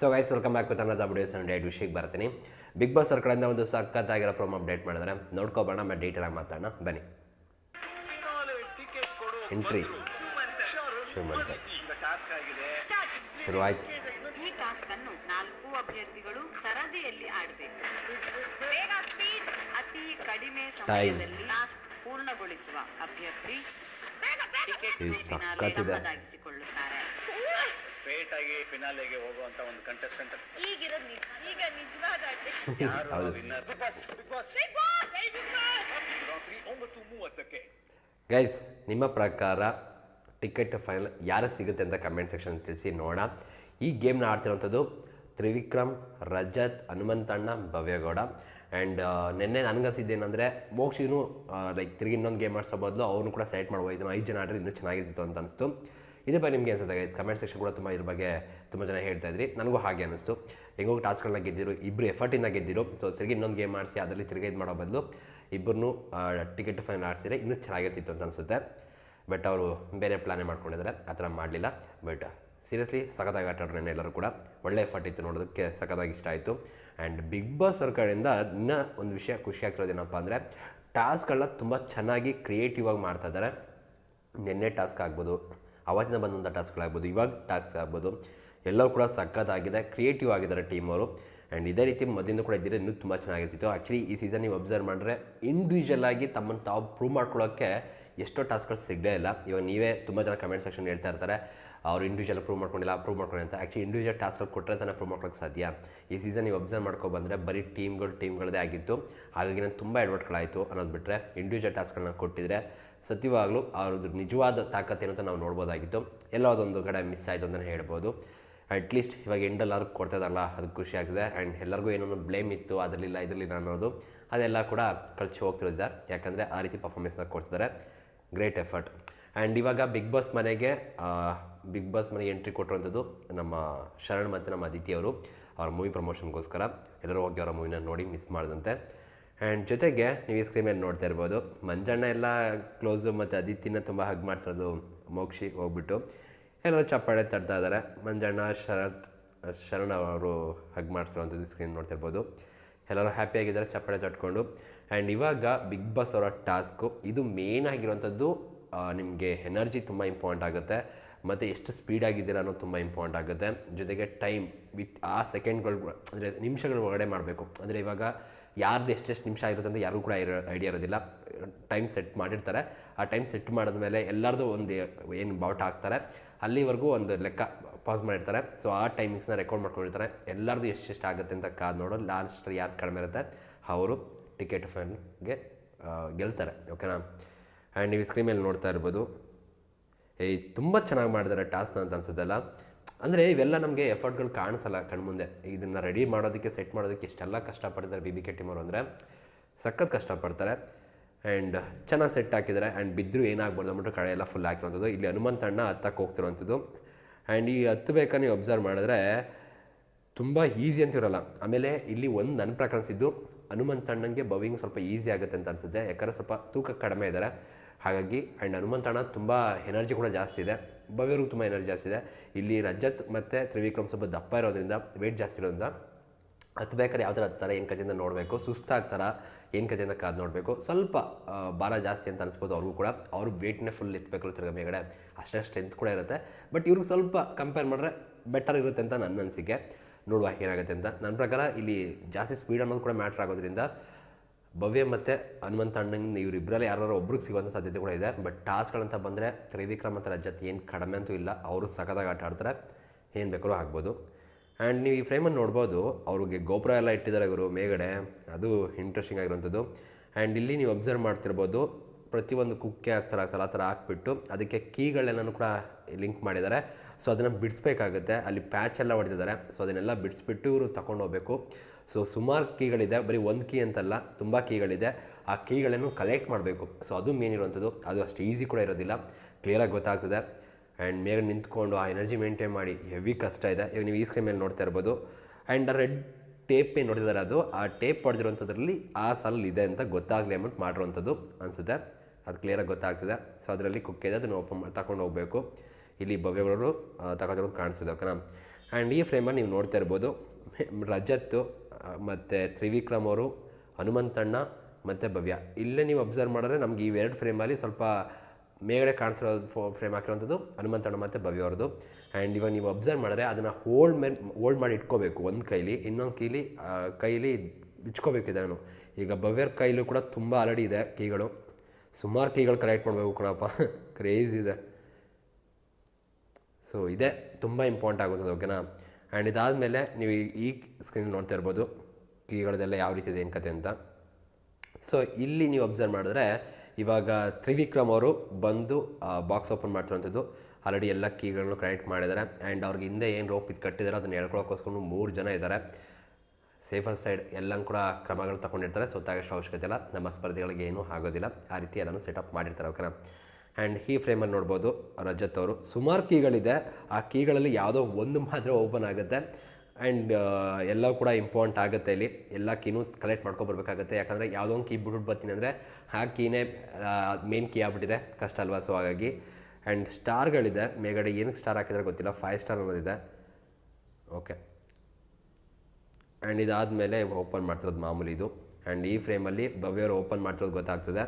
So guys welcome back with ಅನ್ನದ updates and date ವಿಷಯಕ್ಕೆ ಬರ್ತೀನಿ. ಬಿಗ್ ಬಾಸ್ ಅವ್ರ ಕಡೆಯಿಂದ ಒಂದು ಸಖತ್ತಾಗಿರೋ ಪ್ರೋಮ್ ಅಪ್ಡೇಟ್ ಮಾಡಿದ್ರೆ ನೋಡ್ಕೊಬೋಣ ಮತ್ತು ಡೀಟೇಲ್ ಆಗಿ ಮಾತಾಡೋಣ. ಬನ್ನಿ. ಎಂಟ್ರಿ ಆಗಿದೆ ಶುರುವಾಯ್ತು. ಈ ಟಾಸ್ಕ್ ಅನ್ನು ನಾಲ್ಕು ಅಭ್ಯರ್ಥಿಗಳು ಸರದಿಯಲ್ಲಿ ಆಡಬೇಕು. ಬೇಗ ಸ್ಪೀಡ್ ಅತಿ ಕಡಿಮೆ ಸಮಯದಲ್ಲಿ ಟಾಸ್ಕ್ ಪೂರ್ಣಗೊಳಿಸುವ ಅಭ್ಯರ್ಥಿ ಟಿಕೆಟ್. ನಮ್ಮದಾಗಿಸಿಕೊಳ್ಳುತ್ತಾರೆ ಸ್ಟ್ರೇಟ್ ಆಗಿ ಫಿನಾಲೆಗೆ ಹೋಗುವಂತ ಒಂದು ಕಂಟೆಸ್ಟೆಂಟ್ ಈಗಿರೋದು ನಿಜ ಈಗ ನಿಜವಾದ ಯಾರು ಹೌದು. ವಿನ್ನರ್ ರಾತ್ರಿ ಒಂಬತ್ತು ಮೂವತ್ತಕ್ಕೆ. ಗೈಸ್ ನಿಮ್ಮ ಪ್ರಕಾರ ಟಿಕೆಟ್ ಫೈನಲ್ ಯಾರು ಸಿಗುತ್ತೆ ಅಂತ ಕಮೆಂಟ್ ಸೆಕ್ಷನ್ ತಿಳಿಸಿ ನೋಡೋಣ. ಈ ಗೇಮ್ನ ಆಡ್ತಿರೋಂಥದ್ದು ತ್ರಿವಿಕ್ರಮ್ ರಜತ್ ಹನುಮಂತಣ್ಣ ಭವ್ಯಗೌಡ. ಆ್ಯಂಡ್ ನಿನ್ನೆ ನನಗನ್ಸಿದ್ದೇನೆಂದರೆ ಮೋಕ್ಷಿನೂ ಲೈಕ್ ತಿರುಗಿ ಇನ್ನೊಂದು ಗೇಮ್ ಆಡಿಸೋ ಬದಲು ಅವನು ಕೂಡ ಸೆಲೆಕ್ಟ್ ಮಾಡ್ಬೋದು. ಐದು ಜನ ಆಡ್ರೆ ಇನ್ನೂ ಚೆನ್ನಾಗಿರ್ತಿತ್ತು ಅಂತ ಅನಿಸ್ತು. ಇದೇ ಬಗ್ಗೆ ನಿಮಗೆ ಅನ್ಸುತ್ತೆ ಗೈಸ್ ಕಮೆಂಟ್ ಸೆಕ್ಷನ್ ಕೂಡ ತುಂಬ ಇದ್ರ ಬಗ್ಗೆ ತುಂಬ ಜನ ಹೇಳ್ತಾ ಇದ್ರಿ. ನನಗೂ ಹಾಗೆ ಅನಿಸ್ತು. ಹೆಂಗೋ ಟಾಸ್ಕ್ಗಳನ್ನ ಗೆದ್ದಿರು ಇಬ್ಬರು ಎಫರ್ಟಿಂದ ಗೆದ್ದಿರು. ಸೊ ತಿರುಗಿ ಇನ್ನೊಂದು ಗೇಮ್ ಆಡಿಸಿ ಅದರಲ್ಲಿ ತಿರುಗಿ ಇದು ಮಾಡೋ ಬದಲು ಇಬ್ಬರನ್ನೂ ಟಿಕೆಟ್ ಫೈನಲ್ ಆಡಿಸಿದ್ರೆ ಇನ್ನೂ ಚೆನ್ನಾಗಿರ್ತಿತ್ತು ಅಂತ ಅನಿಸುತ್ತೆ. ಬಟ್ ಅವರು ಬೇರೆ ಪ್ಲಾನೇ ಮಾಡ್ಕೊಂಡಿದ್ದಾರೆ ಆ ಥರ ಮಾಡಲಿಲ್ಲ. ಬಟ್ ಸೀರಿಯಸ್ಲಿ ಸಖತ್ತಾಗಿ ಆಟ ಆಡ್ರೆ ಎಲ್ಲರೂ ಕೂಡ. ಒಳ್ಳೆ ಎಫರ್ಟ್ ಇತ್ತು ನೋಡೋದಕ್ಕೆ, ಸಖತ್ತಾಗಿ ಇಷ್ಟ ಆಯಿತು. ಆ್ಯಂಡ್ ಬಿಗ್ ಬಾಸ್ ಅವ್ರ ಕಡೆಯಿಂದ ಇನ್ನೂ ಒಂದು ವಿಷಯ ಖುಷಿ ಆಗ್ತಿರೋದೇನಪ್ಪ ಅಂದರೆ ಟಾಸ್ಕ್ಗಳನ್ನ ತುಂಬ ಚೆನ್ನಾಗಿ ಕ್ರಿಯೇಟಿವ್ ಆಗಿ ಮಾಡ್ತಾ ಇದ್ದಾರೆ ನಿನ್ನೆ ಟಾಸ್ಕ್ ಆಗ್ಬೋದು. ಅವತ್ತಿನ ಬಂದಂಥ ಟಾಸ್ಕ್ಗಳಾಗ್ಬೋದು, ಇವಾಗ ಟಾಸ್ಕ್ ಆಗ್ಬೋದು, ಎಲ್ಲವೂ ಕೂಡ ಸಖತ್ತಾಗಿದೆ ಕ್ರಿಯೇಟಿವ್ ಆಗಿದ್ದಾರೆ ಟೀಮ್ ಅವರು. ಆ್ಯಂಡ್ ಇದೇ ರೀತಿ ಮೊದಲಿಂದ ಕೂಡ ಇದ್ದರೆ ಇನ್ನೂ ತುಂಬ ಚೆನ್ನಾಗಿರ್ತಿತ್ತು. ಆ್ಯಕ್ಚುಲಿ ಈ ಸೀಸನ್ ನೀವು ಅಬ್ಸರ್ವ್ ಮಾಡಿದ್ರೆ ಇಂಡಿವಿಜುವಲ್ ಆಗಿ ತಮ್ಮನ್ನು ತಾವು ಪ್ರೂವ್ ಮಾಡ್ಕೊಳ್ಳೋಕ್ಕೆ ಎಷ್ಟೋ ಟಾಸ್ಕ್ಗಳು ಸಿಗಲೇ ಇಲ್ಲ. ಇವಾಗ ನೀವೇ ತುಂಬ ಜನ ಕಮೆಂಟ್ ಸೆಕ್ಷನ್ ಹೇಳ್ತಾ ಇರ್ತಾರೆ, ಅವ್ರು ಇಂಡಿವಿಜುವಲ್ ಪ್ರೂವ್ ಮಾಡ್ಕೊಂಡಿಲ್ಲ ಪ್ರೂವ್ ಮಾಡ್ಕೊಂಡು ಅಂತ. ಆ್ಯಕ್ಚುಲಿ ಇಂಡಿವಿಜುವಲ್ ಟಾಸ್ಕ್ಗಳು ಕೊಟ್ಟರೆ ತಾನೇ ಪ್ರೂವ್ ಮಾಡ್ಕೊಳಕ್ಕೆ ಸಾಧ್ಯ. ಈ ಸೀಸನ್ ನೀವು ಅಬ್ಸರ್ವ್ ಮಾಡ್ಕೊಂಡು ಬಂದರೆ ಬರೀ ಟೀಮ್ಗಳು ಟೀಮ್ಗಳದೇ ಆಗಿತ್ತು. ಹಾಗಾಗಿ ನಾನು ತುಂಬ ಎಡ್ವರ್ಟ್ಗಳಾಯಿತು ಅನ್ನೋದು ಬಿಟ್ಟರೆ ಇಂಡಿವಿಜುವಲ್ ಟಾಸ್ಕ್ಗಳನ್ನ ಕೊಟ್ಟಿದ್ರೆ ಸತ್ಯವಾಗಲೂ ಅವ್ರದ್ದು ನಿಜವಾದ ತಾಕತ್ತೇನು ಅಂತ ನಾವು ನೋಡ್ಬೋದಾಗಿತ್ತು. ಎಲ್ಲೋ ಅದೊಂದು ಕಡೆ ಮಿಸ್ ಆಯಿತು ಅಂತಲೇ ಹೇಳ್ಬೋದು. ಅಟ್ಲೀಸ್ಟ್ ಇವಾಗ ಎಂಡಲ್ಲಾದ್ರು ಕೊಡ್ತದಲ್ಲ ಅದು ಖುಷಿ ಆಗ್ತದೆ. ಆ್ಯಂಡ್ ಎಲ್ಲರಿಗೂ ಏನೋ ಬ್ಲೇಮ್ ಇತ್ತು, ಅದರಲ್ಲಿಲ್ಲ, ಇದರಲ್ಲಿಲ್ಲ ಅನ್ನೋದು, ಅದೆಲ್ಲ ಕೂಡ ಕಳ್ಚಿ ಹೋಗ್ತಿರೋದಿದೆ. ಯಾಕಂದರೆ ಆ ರೀತಿ ಪರ್ಫಾರ್ಮೆನ್ಸ್ನ ಕೊಡ್ತಿದ್ದಾರೆ ಗ್ರೇಟ್ ಎಫರ್ಟ್ ಆ್ಯಂಡ್ ಇವಾಗ ಬಿಗ್ ಬಾಸ್ ಮನೆಗೆ ಬಿಗ್ ಬಾಸ್ ಮನೆಗೆ ಎಂಟ್ರಿ ಕೊಟ್ಟಿರೋಂಥದ್ದು ನಮ್ಮ ಶರಣ್ ಮತ್ತು ನಮ್ಮ ಅದಿತಿ ಅವರು. ಅವ್ರ ಮೂವಿ ಪ್ರಮೋಷನ್ಗೋಸ್ಕರ ಎಲ್ಲರೂ ಹೋಗಿ ಅವರ ಮೂವಿನ ನೋಡಿ ಮಿಸ್ ಮಾಡಿದಂತೆ. ಆ್ಯಂಡ್ ಜೊತೆಗೆ ನೀವು ಈ ಸ್ಕ್ರೀನ್ ಮೇಲೆ ನೋಡ್ತಾ ಇರ್ಬೋದು. ಮಂಜಣ್ಣ ಎಲ್ಲ ಕ್ಲೋಸು ಮತ್ತು ಅದಿತಿನ ತುಂಬ ಹಗ್ ಮಾಡ್ತಿರೋದು ಮೋಕ್ಷಿ ಹೋಗ್ಬಿಟ್ಟು. ಎಲ್ಲರೂ ಚಪ್ಪಾಳೆ ತಡ್ತಾ ಇದ್ದಾರೆ ಮಂಜಣ್ಣ, ಶರತ್, ಶರಣ್ ಅವರು ಹಗ್ ಮಾಡ್ತಿರೋವಂಥದ್ದು ಸ್ಕ್ರೀನ್ ನೋಡ್ತಾ ಇರ್ಬೋದು. ಎಲ್ಲರೂ ಹ್ಯಾಪಿಯಾಗಿದ್ದಾರೆ ಚಪ್ಪಾಳೆ ತಟ್ಕೊಂಡು. ಆ್ಯಂಡ್ ಇವಾಗ ಬಿಗ್ ಬಾಸ್ ಅವರ ಟಾಸ್ಕು ಇದು ಮೇನ್ ಆಗಿರುವಂಥದ್ದು ನಿಮಗೆ ಎನರ್ಜಿ ತುಂಬ ಇಂಪಾರ್ಟೆಂಟ್ ಆಗುತ್ತೆ. ಮತ್ತು ಎಷ್ಟು ಸ್ಪೀಡ್ ಆಗಿದ್ದೀರ ಅನ್ನೋದು ತುಂಬ ಇಂಪಾರ್ಟೆಂಟ್ ಆಗುತ್ತೆ. ಜೊತೆಗೆ ಟೈಮ್ ವಿತ್ ಆ ಸೆಕೆಂಡ್ಗಳು ಅಂದರೆ ನಿಮಿಷಗಳು ಒಳಗಡೆ ಮಾಡಬೇಕು. ಅಂದರೆ ಇವಾಗ ಯಾರ್ದು ಎಷ್ಟೆಷ್ಟು ನಿಮಿಷ ಆಗಿರುತ್ತೆ ಅಂತ ಯಾರಿಗೂ ಕೂಡ ಇರೋ ಐಡಿಯಾ ಇರೋದಿಲ್ಲ. ಟೈಮ್ ಸೆಟ್ ಮಾಡಿರ್ತಾರೆ. ಆ ಟೈಮ್ ಸೆಟ್ ಮಾಡಿದ್ಮೇಲೆ ಎಲ್ಲರದು ಒಂದು ಏನು ಬೌಟ್ ಹಾಕ್ತಾರೆ ಅಲ್ಲಿವರೆಗೂ ಒಂದು ಲೆಕ್ಕ ಪಾಸ್ ಮಾಡಿರ್ತಾರೆ. ಸೊ ಆ ಟೈಮಿಂಗ್ಸ್ನ ರೆಕಾರ್ಡ್ ಮಾಡ್ಕೊಂಡಿರ್ತಾರೆ. ಎಲ್ಲರದು ಎಷ್ಟೆಷ್ಟು ಆಗುತ್ತೆ ಅಂತ ಕಾದು ನೋಡೋದು ಲಾಸ್ಟ್ ಯಾರು ಕಡಿಮೆ ಇರುತ್ತೆ? ಅವರು ಟಿಕೆಟ್ ಫೈನ್ಗೆ ಗೆಲ್ತಾರೆ. ಓಕೆನಾ ಆ್ಯಂಡ್ ನೀವು ಸ್ಕ್ರೀನ್ ಮೇಲೆ ನೋಡ್ತಾ ಇರ್ಬೋದು. ಏಯ್, ತುಂಬ ಚೆನ್ನಾಗಿ ಮಾಡಿದ್ದಾರೆ ಟಾಸ್ಕ್ನ ಅಂತ ಅನ್ಸುತ್ತಲ್ಲ ಅಂದರೆ ಇವೆಲ್ಲ ನಮಗೆ ಎಫರ್ಟ್ಗಳು ಕಾಣಿಸಲ್ಲ ಕಣ್ಮುಂದೆ. ಇದನ್ನು ರೆಡಿ ಮಾಡೋದಕ್ಕೆ, ಸೆಟ್ ಮಾಡೋದಕ್ಕೆ ಇಷ್ಟೆಲ್ಲ ಕಷ್ಟಪಡ್ತಾರೆ ಬಿ ಬಿ ಕೆ ಟೀಮ್ ಅವರು ಅಂದರೆ ಸಖತ್ ಕಷ್ಟಪಡ್ತಾರೆ. ಆ್ಯಂಡ್ ಚೆನ್ನಾಗಿ ಸೆಟ್ ಹಾಕಿದ್ದಾರೆ. ಆ್ಯಂಡ್ ಬಿದ್ದರೂ ಏನಾಗ್ಬಾರ್ದು ಅಂದ್ಬಿಟ್ಟು ಕಡೆ ಎಲ್ಲ ಫುಲ್ ಹಾಕಿರೋಂಥದ್ದು. ಇಲ್ಲಿ ಹನುಮಂತಣ್ಣ ಹತ್ತಕ್ಕೆ ಹೋಗ್ತಿರುವಂಥದ್ದು ಆ್ಯಂಡ್ ಈ ಹತ್ತು ಬೇಕಾ ನೀವು ಅಬ್ಸರ್ವ್ ಮಾಡಿದ್ರೆ ತುಂಬ ಈಸಿ ಅಂತಿರಲ್ಲ ಆಮೇಲೆ ಇಲ್ಲಿ ಒಂದು ನನ್ನ ಪ್ರಕಾರ ಅನಿಸಿದ್ದು ಹನುಮಂತಣ್ಣಂಗೆ ಬವಿಂಗ್ ಸ್ವಲ್ಪ ಈಸಿ ಆಗುತ್ತೆ ಅಂತ ಅನಿಸುತ್ತೆ. ಯಾಕಂದರೆ ಸ್ವಲ್ಪ ತೂಕ ಕಡಿಮೆ ಇದ್ದಾರೆ. ಹಾಗಾಗಿ ಆ್ಯಂಡ್ ಹನುಮಂತಣ್ಣ ತುಂಬ ಎನರ್ಜಿ ಕೂಡ ಜಾಸ್ತಿ ಇದೆ. ಭವ್ಯರಿಗೂ ತುಂಬ ಎನರ್ಜಿ ಜಾಸ್ತಿ ಇದೆ. ಇಲ್ಲಿ ರಜತ್ ಮತ್ತು ತ್ರಿವಿಕ್ರಮ್ ಸ್ವಲ್ಪ ದಪ್ಪ ಇರೋದ್ರಿಂದ ವೆಯ್ಟ್ ಜಾಸ್ತಿ ಇರೋದ್ರಿಂದ ಹತ್ಬೇಕಾದ್ರೆ ಯಾವ ಥರ ಹತ್ತಾರೆ, ಏನು ಕಜೆಯಿಂದ ನೋಡಬೇಕು. ಸುಸ್ತಾಗ್ತಾರ, ಏನು ಕಜೆಯಿಂದ ಕಾದು ನೋಡಬೇಕು. ಸ್ವಲ್ಪ ಭಾರ ಜಾಸ್ತಿ ಅಂತ ಅನಿಸ್ಬೋದು ಅವ್ರಿಗೂ ಕೂಡ. ಅವ್ರು ವೇಟ್ನೇ ಫುಲ್ ಎತ್ತಬೇಕು ತಿರ್ಗ ಮೇಗಡೆ ಅಷ್ಟೇ ಸ್ಟ್ರೆಂತ್ ಕೂಡ ಇರುತ್ತೆ. ಬಟ್ ಇವ್ರಿಗೆ ಸ್ವಲ್ಪ ಕಂಪೇರ್ ಮಾಡಿದ್ರೆ ಬೆಟರ್ ಇರುತ್ತೆ ಅಂತ ನನ್ನ ಅನಿಸಿಕೆ. ನೋಡುವ ಏನಾಗುತ್ತೆ ಅಂತ. ನನ್ನ ಪ್ರಕಾರ ಇಲ್ಲಿ ಜಾಸ್ತಿ ಸ್ಪೀಡ್ ಅನ್ನೋದು ಕೂಡ ಮ್ಯಾಟ್ರ್ ಆಗೋದ್ರಿಂದ ಭವ್ಯ ಮತ್ತು ಹನುಮಂತ ಅಣ್ಣಂಗೆ ಇವರಿಬ್ಬರಲ್ಲಿ ಯಾರು ಒಬ್ರಿಗೆ ಸಿಗುವಂಥ ಸಾಧ್ಯತೆ ಕೂಡ ಇದೆ. ಬಟ್ ಟಾಸ್ಕ್ಗಳಂತ ಬಂದರೆ ತ್ರಿವಿಕ್ರಮ್ ಮತ್ತು ರಜತ್ ಏನು ಕಡಿಮೆ ಅಂತೂ ಇಲ್ಲ. ಅವರು ಸಖತ್ತಾಗಿ ಆಟ ಆಡ್ತಾರೆ. ಏನು ಬೇಕಾದ್ರೂ ಆಗ್ಬೋದು. ಆ್ಯಂಡ್ ನೀವು ಈ ಫ್ರೇಮನ್ನು ನೋಡ್ಬೋದು, ಅವ್ರಿಗೆ ಗೋಪುರ ಎಲ್ಲ ಇಟ್ಟಿದ್ದಾರೆ ಇವರು ಮೇಗಡೆ. ಅದು ಇಂಟ್ರೆಸ್ಟಿಂಗ್ ಆಗಿರೋಂಥದ್ದು ಆ್ಯಂಡ್ ಇಲ್ಲಿ ನೀವು ಅಬ್ಸರ್ವ್ ಮಾಡ್ತಿರ್ಬೋದು, ಪ್ರತಿಯೊಂದು ಕುಕ್ಕೆ ಆಗ್ತಾರೆ ಆಗ್ತಾರೆ ಆ ಥರ ಹಾಕ್ಬಿಟ್ಟು ಅದಕ್ಕೆ ಕೀಗಳೆಲ್ಲನೂ ಕೂಡ ಲಿಂಕ್ ಮಾಡಿದ್ದಾರೆ. ಸೊ ಅದನ್ನು ಬಿಡಿಸ್ಬೇಕಾಗುತ್ತೆ. ಅಲ್ಲಿ ಪ್ಯಾಚ್ ಎಲ್ಲ ಹೊಡೆದಿದ್ದಾರೆ. ಸೊ ಅದನ್ನೆಲ್ಲ ಬಿಡಿಸ್ಬಿಟ್ಟು ಇವರು ತಗೊಂಡು ಹೋಗಬೇಕು. ಸೊ ಸುಮಾರು ಕೀಗಳಿದೆ. ಬರೀ ಒಂದು ಕೀ ಅಂತಲ್ಲ, ತುಂಬ ಕೀಗಳಿದೆ. ಆ ಕೀಗಳನ್ನು ಕಲೆಕ್ಟ್ ಮಾಡಬೇಕು. ಸೊ ಅದು ಮೇನ್ ಇರುವಂಥದ್ದು ಅದು ಅಷ್ಟು ಈಸಿ ಕೂಡ ಇರೋದಿಲ್ಲ. ಕ್ಲಿಯರಾಗಿ ಗೊತ್ತಾಗ್ತದೆ. ಆ್ಯಂಡ್ ಮೇಲೆ ನಿಂತ್ಕೊಂಡು ಆ ಎನರ್ಜಿ ಮೇಂಟೈನ್ ಮಾಡಿ. ಹೆವಿ ಕಷ್ಟ ಇದೆ. ಇವಾಗ ನೀವು ಈ ಸ್ಕ್ರೀನ್ ಮೇಲೆ ನೋಡ್ತಾ ಇರ್ಬೋದು. ಆ್ಯಂಡ್ ರೆಡ್ ಟೇಪ್ ಏನು ನೋಡಿದ್ದಾರೆ ಅದು? ಆ ಟೇಪ್ ಹೊಡೆದಿರುವಂಥದ್ರಲ್ಲಿ ಆ ಸಾಲಲ್ಲಿ ಇದೆ ಅಂತ ಗೊತ್ತಾಗಲಿ ಅಂದ್ಬಿಟ್ಟು ಮಾಡಿರುವಂಥದ್ದು ಅನಿಸುತ್ತೆ. ಅದು ಕ್ಲಿಯರಾಗಿ ಗೊತ್ತಾಗ್ತದೆ. ಸೊ ಅದರಲ್ಲಿ ಕುಕ್ಕಿದೆ ಅದನ್ನು ಓಪನ್ ಮಾಡಿ ತಗೊಂಡು ಹೋಗಬೇಕು. ಇಲ್ಲಿ ಭವ್ಯಗಳು ತಗೊಂಡಿರೋದು ಕಾಣಿಸ್ತಿದೆ ಓಕೆನಾ ಆ್ಯಂಡ್ ಈ ಫ್ರೇಮಲ್ಲಿ ನೀವು ನೋಡ್ತಾ ಇರ್ಬೋದು, ರಜತ್ ಮತ್ತು ತ್ರಿವಿಕ್ರಮ್ ಅವರು ಹನುಮಂತಣ್ಣ ಮತ್ತು ಭವ್ಯ. ಇಲ್ಲೇ ನೀವು ಅಬ್ಸರ್ವ್ ಮಾಡಿದ್ರೆ ನಮ್ಗೆ ಇವೆರಡು ಫ್ರೇಮಲ್ಲಿ ಸ್ವಲ್ಪ ಮೇಗಡೆ ಕಾಣಿಸಿರೋ ಫೋ ಫ್ರೇಮ್ ಹಾಕಿರೋಂಥದ್ದು ಹನುಮಂತಣ್ಣ ಮತ್ತು ಭವ್ಯ ಅವ್ರದ್ದು. ಆ್ಯಂಡ್ ಇವಾಗ ನೀವು ಅಬ್ಸರ್ವ್ ಮಾಡಿದ್ರೆ ಅದನ್ನು ಹೋಲ್ಡ್ ಮೇಲೆ ಹೋಲ್ಡ್ ಮಾಡಿ ಇಟ್ಕೋಬೇಕು ಒಂದು ಕೈಲಿ, ಇನ್ನೊಂದು ಕೈಲಿ ಕೈಲಿ ಬಿಚ್ಕೋಬೇಕಿದೆ ನಾನು ಈಗ ಭವ್ಯರ ಕೈಲೂ ಕೂಡ ತುಂಬ ಆಲ್ರೆಡಿ ಇದೆ ಕೀಗಳು. ಸುಮಾರು ಕೀಗಳು ಕಲೆಕ್ಟ್ ಮಾಡಬೇಕು ಕಣಪ್ಪ. ಕ್ರೇಜ್ ಇದೆ. ಸೊ ಇದೇ ತುಂಬ ಇಂಪಾರ್ಟೆಂಟ್ ಆಗುತ್ತದೆ ಓಕೆನಾ ಆ್ಯಂಡ್ ಇದಾದಮೇಲೆ ನೀವು ಈ- ಈ ಸ್ಕ್ರೀನ್ ನೋಡ್ತಾ ಇರ್ಬೋದು, ಕೀಗಳದೆಲ್ಲ ಯಾವ ರೀತಿ ಇದೆ ಏನು ಕತೆ ಅಂತ. ಸೊ ಇಲ್ಲಿ ನೀವು ಅಬ್ಸರ್ವ್ ಮಾಡಿದ್ರೆ, ಇವಾಗ ತ್ರಿವಿಕ್ರಮ್ ಅವರು ಬಂದು ಬಾಕ್ಸ್ ಓಪನ್ ಮಾಡ್ತಿರೋಂಥದ್ದು ಆಲ್ರೆಡಿ ಎಲ್ಲ ಕೀಗಳನ್ನು ಕನೆಕ್ಟ್ ಮಾಡಿದ್ದಾರೆ. ಆ್ಯಂಡ್ ಅವ್ರಿಗೆ ಹಿಂದೆ ಏನು ರೋಪ್ ಇದು ಕಟ್ಟಿದ್ದಾರೆ ಅದನ್ನು ಹೇಳ್ಕೊಳಕ್ಕೋಸ್ಕರ ಮೂರು ಜನ ಇದ್ದಾರೆ. ಸೇಫರ್ ಸೈಡ್ ಎಲ್ಲ ಕೂಡ ಕ್ರಮಗಳು ತಗೊಂಡಿರ್ತಾರೆ. ಸೊ ತಾಗಷ್ಟು ಅವಶ್ಯಕತೆ ಇಲ್ಲ. ನಮ್ಮ ಸ್ಪರ್ಧಿಗಳಿಗೆ ಏನೂ ಆಗೋದಿಲ್ಲ. ಆ ರೀತಿ ಎಲ್ಲನೂ ಸೆಟಪ್ ಮಾಡಿರ್ತಾರೆ ಓಕೆನಾ ಆ್ಯಂಡ್ ಈ ಫ್ರೇಮಲ್ಲಿ ನೋಡ್ಬೋದು. ರಜತ್ ಅವರು. ಸುಮಾರು ಕೀಗಳಿದೆ. ಆ ಕೀಗಳಲ್ಲಿ ಯಾವುದೋ ಒಂದು ಮಾತ್ರ ಓಪನ್ ಆಗುತ್ತೆ. ಆ್ಯಂಡ್ ಎಲ್ಲ ಕೂಡ ಇಂಪಾರ್ಟೆಂಟ್ ಆಗುತ್ತೆ ಇಲ್ಲಿ. ಎಲ್ಲ ಕೀನೂ ಕಲೆಕ್ಟ್ ಮಾಡ್ಕೊಬರ್ಬೇಕಾಗುತ್ತೆ ಯಾಕಂದರೆ ಯಾವುದೋ ಒಂದು ಕೀ ಬಿಟ್ಬಿಟ್ಟು ಬರ್ತೀನಿ ಅಂದರೆ ಆ ಕೀನೇ ಮೇನ್ ಕೀ ಆಗ್ಬಿಟ್ಟಿದೆ. ಕಷ್ಟ ಅಲ್ವಾ? ಸೊ ಹಾಗಾಗಿ. ಆ್ಯಂಡ್ ಸ್ಟಾರ್ಗಳಿದೆ. ಮೇಗಡೆ ಏನಕ್ಕೆ ಸ್ಟಾರ್ ಹಾಕಿದ್ರೆ ಗೊತ್ತಿಲ್ಲ. ಫೈವ್ ಸ್ಟಾರ್ ಅನ್ನೋದಿದೆ. ಓಕೆ ಆ್ಯಂಡ್ ಇದಾದಮೇಲೆ ಓಪನ್ ಮಾಡ್ತಿರೋದು ಮಾಮೂಲಿ ಇದು. ಆ್ಯಂಡ್ ಈ ಫ್ರೇಮಲ್ಲಿ ಭವ್ಯವರು ಓಪನ್ ಮಾಡ್ತಿರೋದು ಗೊತ್ತಾಗ್ತದೆ.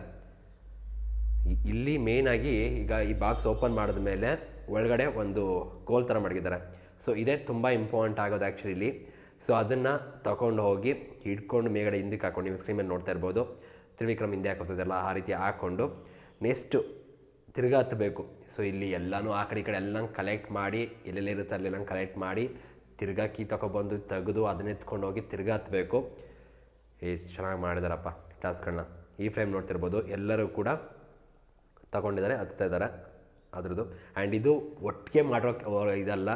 ಇಲ್ಲಿ ಮೇಯ್ನಾಗಿ ಈಗ ಈ ಬಾಕ್ಸ್ ಓಪನ್ ಮಾಡಿದ ಮೇಲೆ ಒಳಗಡೆ ಒಂದು ಗೋಲ್ ಥರ ಮಾಡಿದ್ದಾರೆ ಸೊ ಇದೇ ತುಂಬ ಇಂಪಾರ್ಟೆಂಟ್ ಆಗೋದು ಆ್ಯಕ್ಚುಲಿ ಸೊ ಅದನ್ನು ತಗೊಂಡು ಹೋಗಿ ಹಿಡ್ಕೊಂಡು ಮೇಗಡೆ ಹಿಂದಕ್ಕೆ ಹಾಕೊಂಡು ನೀವು ಸ್ಕ್ರೀನ್ ಮೇಲೆ ನೋಡ್ತಾ ಇರ್ಬೋದು. ತ್ರಿವಿಕ್ರಮ್ ಹಿಂದೆ ಹಾಕೋತದಲ್ಲ ಆ ರೀತಿ ಹಾಕ್ಕೊಂಡು ನೆಕ್ಸ್ಟು ತಿರ್ಗಾ ಹತ್ತಬೇಕು. ಸೊ ಇಲ್ಲಿ ಎಲ್ಲನೂ ಆ ಕಡೆ ಈ ಕಡೆ ಎಲ್ಲ ಕಲೆಕ್ಟ್ ಮಾಡಿ, ಎಲ್ಲೆಲ್ಲ ಇರುತ್ತೆ ಅಲ್ಲೆಲ್ಲ ಕಲೆಕ್ಟ್ ಮಾಡಿ ತಿರ್ಗಾ ಕೀ ತೊಗೊಬಂದು ತೆಗೆದು ಅದನ್ನ ಎತ್ಕೊಂಡು ಹೋಗಿ ತಿರ್ಗಾ ಹತ್ತಬೇಕು. ಎಷ್ಟು ಚೆನ್ನಾಗಿ ಮಾಡಿದಾರಪ್ಪ ಟಾಸ್ಕ್ಗಳನ್ನ ಈ ಫ್ರೇಮ್ ನೋಡ್ತಿರ್ಬೋದು. ಎಲ್ಲರೂ ಕೂಡ ತಗೊಂಡಿದ್ದಾರೆ, ಹತ್ತಾ ಇದ್ದಾರೆ ಅದ್ರದ್ದು. ಆ್ಯಂಡ್ ಇದು ಒಟ್ಟಿಗೆ ಮಾಡೋ ಇದಲ್ಲ.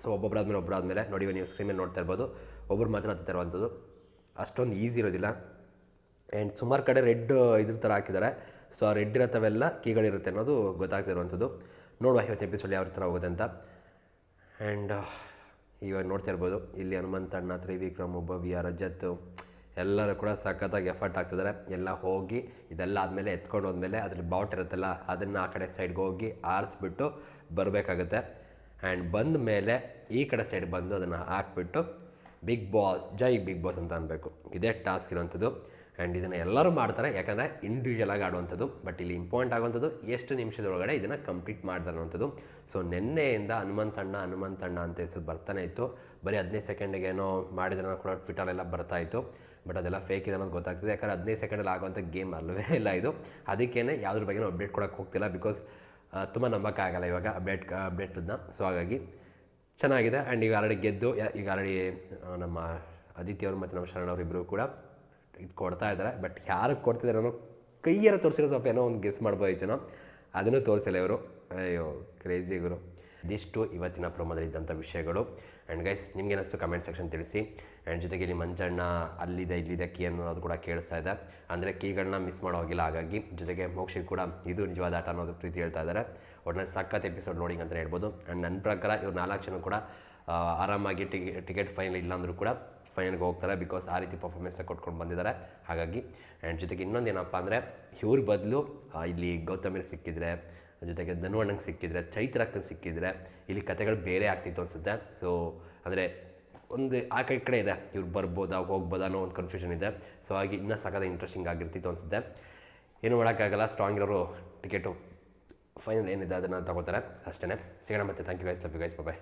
ಸೊ ಒಬ್ಬೊಬ್ಬರಾದ್ಮೇಲೆ ಒಬ್ಬರಾದ್ಮೇಲೆ ನೋಡಿ ನೀವು ಸ್ಕ್ರೀನ್ ಮೇಲೆ ನೋಡ್ತಾ ಇರ್ಬೋದು ಒಬ್ಬರು ಮಾತ್ರ ಹತ್ತಾ ಇರುವಂಥದ್ದು. ಅಷ್ಟೊಂದು ಈಸಿ ಇರೋದಿಲ್ಲ. ಆ್ಯಂಡ್ ಸುಮಾರು ಕಡೆ ರೆಡ್ ಇದ್ರ ಥರ ಹಾಕಿದ್ದಾರೆ. ಸೊ ಆ ರೆಡ್ ಇರತ್ತವೆಲ್ಲ ಕೀಗಳಿರುತ್ತೆ ಅನ್ನೋದು ಗೊತ್ತಾಗ್ತಿರುವಂಥದ್ದು ನೋಡುವ ಇವತ್ತು ಎಪಿಸೋಡ್ ಯಾವ ಥರ ಹೋಗುತ್ತೆ ಅಂತ. ಆ್ಯಂಡ್ ಇವಾಗ ನೋಡ್ತಾ ಇರ್ಬೋದು. ಇಲ್ಲಿ ಹನುಮಂತಣ್ಣ, ತ್ರಿವಿಕ್ರಮ್ ಭವ್ಯ ರಜತ್ ಎಲ್ಲರೂ ಕೂಡ ಸಖತ್ತಾಗಿ ಎಫರ್ಟ್ ಆಗ್ತಿದ್ದಾರೆ ಎಲ್ಲ ಹೋಗಿ ಇದೆಲ್ಲ ಆದಮೇಲೆ ಎತ್ಕೊಂಡು ಹೋದ್ಮೇಲೆ ಅದ್ರಲ್ಲಿ ಬಾಟ್ ಇರುತ್ತಲ್ಲ, ಅದನ್ನು ಆ ಕಡೆ ಸೈಡ್ಗೆ ಹೋಗಿ ಆರಿಸ್ಬಿಟ್ಟು ಬರಬೇಕಾಗುತ್ತೆ. ಆ್ಯಂಡ್ ಬಂದ ಮೇಲೆ ಈ ಕಡೆ ಸೈಡ್ ಬಂದು ಅದನ್ನು ಹಾಕ್ಬಿಟ್ಟು ಬಿಗ್ ಬಾಸ್ ಜೈ ಬಿಗ್ ಬಾಸ್ ಅಂತ ಅನ್ಬೇಕು. ಇದೇ ಟಾಸ್ಕ್ ಇರುವಂಥದ್ದು. ಆ್ಯಂಡ್ ಇದನ್ನು ಎಲ್ಲರೂ ಮಾಡ್ತಾರೆ, ಯಾಕಂದರೆ ಇಂಡಿವಿಜುವಲ್ ಆಗಿ ಆಡುವಂಥದ್ದು. ಬಟ್ ಇಲ್ಲಿ ಇಂಪಾರ್ಟೆಂಟ್ ಆಗುವಂಥದ್ದು ಎಷ್ಟು ನಿಮಿಷದೊಳಗಡೆ ಇದನ್ನು ಕಂಪ್ಲೀಟ್ ಮಾಡ್ತಾರೆ ಅನ್ನೋಂಥದ್ದು ಸೊ ನಿನ್ನೆಯಿಂದ ಹನುಮಂತಣ್ಣ ಹನುಮಂತಣ್ಣ ಅಂತ ಹೆಸರು ಬರ್ತಾನೆ ಇತ್ತು. ಬರೀ ಹದಿನೈದು ಸೆಕೆಂಡಿಗೆ ಏನೋ ಮಾಡಿದ್ರೆ ಕೂಡ ಟ್ವಿಟರೆಲ್ಲ ಬರ್ತಾ ಇತ್ತು. ಬಟ್ ಅದೆಲ್ಲ ಫೇಕ್ ಇದೆ ಅನ್ನೋದು ಗೊತ್ತಾಗ್ತಿದೆ. ಯಾಕಂದರೆ ಹದಿನೈದು ಸೆಕೆಂಡಲ್ಲಿ ಆಗುವಂಥ ಗೇಮ್ ಅಲ್ಲವೇ ಇಲ್ಲ ಇದು. ಅದಕ್ಕೇ ಯಾವುದ್ರ ಬಗ್ಗೆ ಅಪ್ಡೇಟ್ ಕೊಡೋಕೆ ಹೋಗ್ತಿಲ್ಲ ಬಿಕಾಸ್ ತುಂಬ ನಂಬಕ್ಕಾಗಲ್ಲ ಇವಾಗ ಅಪ್ಡೇಟ್ ಅಪ್ಡೇಟನ್ನ ಸೊ ಹಾಗಾಗಿ ಚೆನ್ನಾಗಿದೆ. ಆ್ಯಂಡ್ ಈಗ ಆಲ್ರೆಡಿ ಗೆದ್ದು ಈಗ ಆಲ್ರೆಡಿ ನಮ್ಮ ಆದಿತ್ಯ ಅವರು ಮತ್ತು ನಮ್ಮ ಶರಣ್ ಅವರಿಬ್ಬರು ಕೂಡ ಇದು ಕೊಡ್ತಾ ಇದ್ದಾರೆ. ಬಟ್ ಯಾರಿಗೆ ಕೊಡ್ತಿದ್ದಾರೆ ಅನ್ನೋ ಕೈಯಾರ ತೋರಿಸಿರೋ ಸ್ವಲ್ಪ ಏನೋ ಒಂದು ಗೆಸ್ ಮಾಡ್ಬೋದಿತ್ತೇನೋ ಅದನ್ನು ತೋರಿಸಿಲ್ಲ ಇವರು. ಅಯ್ಯೋ ಕ್ರೇಜಿ ಗುರು. ಇದಿಷ್ಟು ಇವತ್ತಿನ ಪ್ರೊಮೋದಲ್ಲಿ ಇದ್ದಂಥ ವಿಷಯಗಳು. ಆ್ಯಂಡ್ ಗೈಸ್ ನಿಮ್ಗೇನಿಸ್ತು ಕಮೆಂಟ್ ಸೆಕ್ಷನ್ ತಿಳಿಸಿ. ಆ್ಯಂಡ್ ಜೊತೆಗೆ ಇಲ್ಲಿ ಮಂಜಣ್ಣ ಅಲ್ಲಿದೆ, ಇಲ್ಲಿದೆ ಕೀ ಅನ್ನೋದು ಕೂಡ ಕೇಳಿಸ್ತಾ ಇದೆ. ಅಂದರೆ ಕೀಗಳನ್ನ ಮಿಸ್ ಮಾಡೋ ಹೋಗಿಲ್ಲ, ಹಾಗಾಗಿ ಜೊತೆಗೆ ಮೋಕ್ಷಿ ಕೂಡ ಇದು ನಿಜವಾದ ಆಟ ಅನ್ನೋದು ಪ್ರೀತಿ ಹೇಳ್ತಾ ಇದ್ದಾರೆ ಒಟ್ಟಿನಲ್ಲಿ ಸಖತ್ ಎಪಿಸೋಡ್ ನೋಡಿಂಗ್ ಅಂತ ಹೇಳ್ಬೋದು. ಆ್ಯಂಡ್ ನನ್ನ ಪ್ರಕಾರ ಇವ್ರು ನಾಲ್ಕು ಜನ ಕೂಡ ಆರಾಮಾಗಿ ಟಿಕೆ ಟಿಕೆಟ್ ಫೈನಲ್ ಇಲ್ಲಾಂದರೂ ಕೂಡ ಫೈನಲ್ಗೆ ಹೋಗ್ತಾರೆ ಬಿಕಾಸ್ ಆ ರೀತಿ ಪರ್ಫಾರ್ಮೆನ್ಸ್ ಕೊಟ್ಕೊಂಡು ಬಂದಿದ್ದಾರೆ ಹಾಗಾಗಿ ಆ್ಯಂಡ್ ಜೊತೆಗೆ ಇನ್ನೊಂದು ಏನಪ್ಪ ಅಂದರೆ ಇವ್ರ ಬದಲು ಇಲ್ಲಿ ಗೌತಮಿರ್ ಸಿಕ್ಕಿದ್ರೆ, ಜೊತೆಗೆ ಧನುವಣ್ಣಂಗೆ ಸಿಕ್ಕಿದ್ರೆ ಚೈತ್ರಕ್ಕೆ ಸಿಕ್ಕಿದ್ರೆ, ಇಲ್ಲಿ ಕತೆಗಳು ಬೇರೆ ಆಗ್ತಿತ್ತು ಅನಿಸುತ್ತೆ. ಸೊ ಅಂದರೆ ಒಂದು ಆ ಕಡೆ ಕಡೆ ಇದೆ. ಇವ್ರು ಬರ್ಬೋದಾ, ಹೋಗ್ಬೋದಾ ಅನ್ನೋ ಒಂದು ಕನ್ಫ್ಯೂಷನ್ ಇದೆ. ಸೊ ಹಾಗೆ ಇನ್ನೂ ಸಖತ್ ಇಂಟ್ರೆಸ್ಟಿಂಗ್ ಆಗಿರ್ತಿತ್ತು ಅನಿಸುತ್ತೆ. ಏನು ಮಾಡೋಕ್ಕಾಗಲ್ಲ ಸ್ಟ್ರಾಂಗ್ ಇರೋರು ಟಿಕೆಟು ಫೈನಲ್ ಏನಿದೆ ಅದನ್ನು ತಗೋತಾರೆ. ಅಷ್ಟೇ ಸಿಗೋಣ ಮತ್ತೆ. Thank you guys love you guys bye